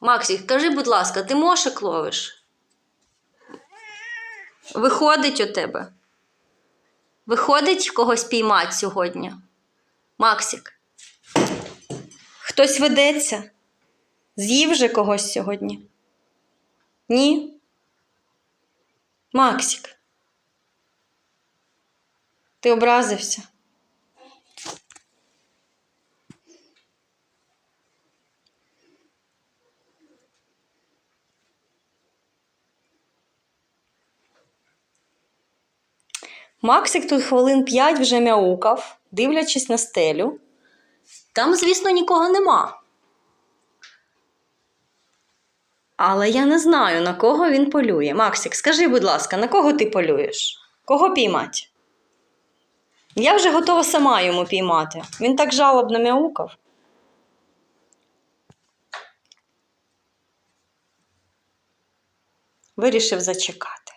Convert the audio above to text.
Максик, скажи, будь ласка, ти мошек ловиш? Виходить у тебе? Виходить когось піймати сьогодні? Максик. Хтось ведеться? З'їв же когось сьогодні? Ні? Максик. Ти образився? Максик тут хвилин п'ять вже мяукав, дивлячись на стелю. Там, звісно, нікого нема. Але я не знаю, на кого він полює. Максик, скажи, будь ласка, на кого ти полюєш? Кого піймати? Я вже готова сама йому піймати. Він так жалобно мяукав. Вирішив зачекати.